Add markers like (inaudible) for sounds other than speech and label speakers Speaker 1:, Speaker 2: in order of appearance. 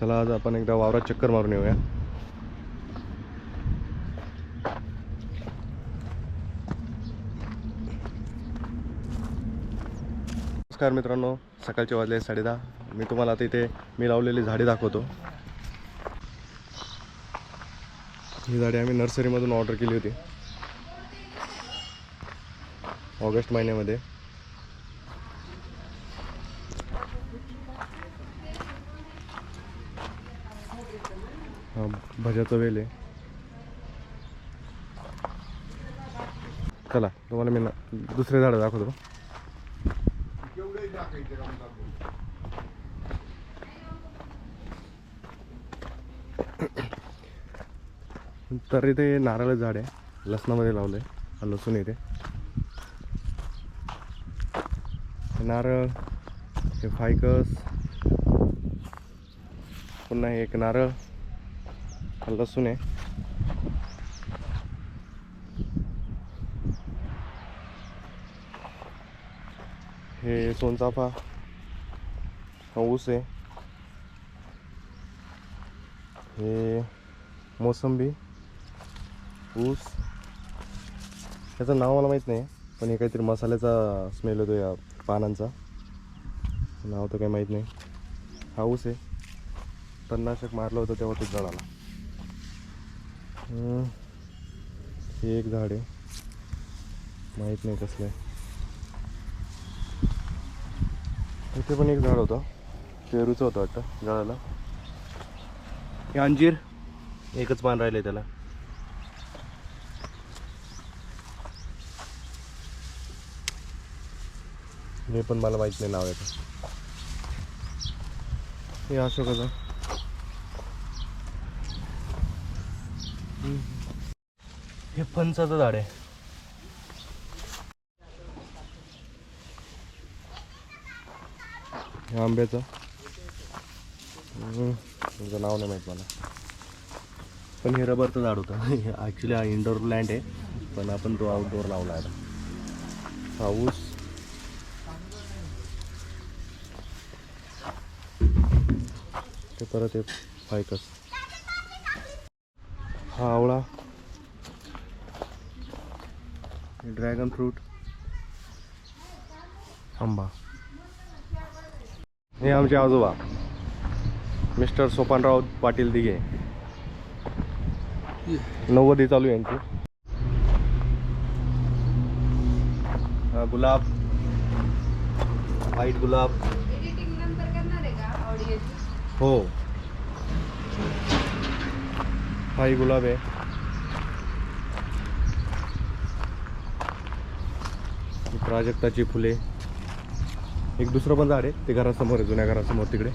Speaker 1: चला आज आपण एकदा वावरात चक्कर मारून येऊया. नमस्कार मित्रांनो सकाळचे वाजले साडे दहा मी तुम्हाला आता इथे मी लावलेली झाडे दाखवतो. ही झाडे आम्ही नर्सरीमधून ऑर्डर केली होती. ऑगस्ट महिन्यामध्ये. हा भज्याचा वेल आहे. चला तुम्हाला मी ना दुसरे झाडं दाखवतो. तर इथे नारळ झाड आहे. लसणामध्ये लावलं आहे लसूण इथे. नारळ हे फायकस. पुन्हा एक नारळ. हा लसूण आहे हे सोनचाफा हा ऊस आहे. हे मोसंबी ऊस. याचं नाव मला माहीत नाही पण हे काहीतरी मसाल्याचा स्मेल होतो या पानांचा. नाव तर काही माहीत नाही. हा ऊस आहे. तणनाशक मारलं होतं तेव्हा तो जळाला. हे एक झाड आहे. माहीत नाही कसलं आहे. इथे पण एक झाड होतं. पेरूचं होतं वाटतं झाडाला. हे अंजीर. एकच पान राहिले त्याला. हे पण मला माहीत नाही नाव याचं हे अशोकाचं. हम्म. हे फणसाचं झाड आहे. हे आंब्याचं. तुझं नाव नाही माहीत मला. पण हे रबरचं झाड होतं. (laughs) ॲक्च्युली हा इंडोर लँड आहे. पण आपण तो आउटडोअर लावला आहे आता. ते परत एक फायकस हा आवळा ड्रॅगन फ्रूट. आंबा. हे आमचे आजोबा. मिस्टर सोपानराव पाटील दिघे. नव्वदी चालू आहे यांची. गुलाब. व्हाईट गुलाब.
Speaker 2: एडिटिंग नंतर करणार आहे का? ऑडिओची
Speaker 1: हो. हाही गुलाब आहे ही प्राजक्ताची फुले एक दुसरं पण झाड आहे ते घरासमोर आहे जुन्या घरासमोर तिकडे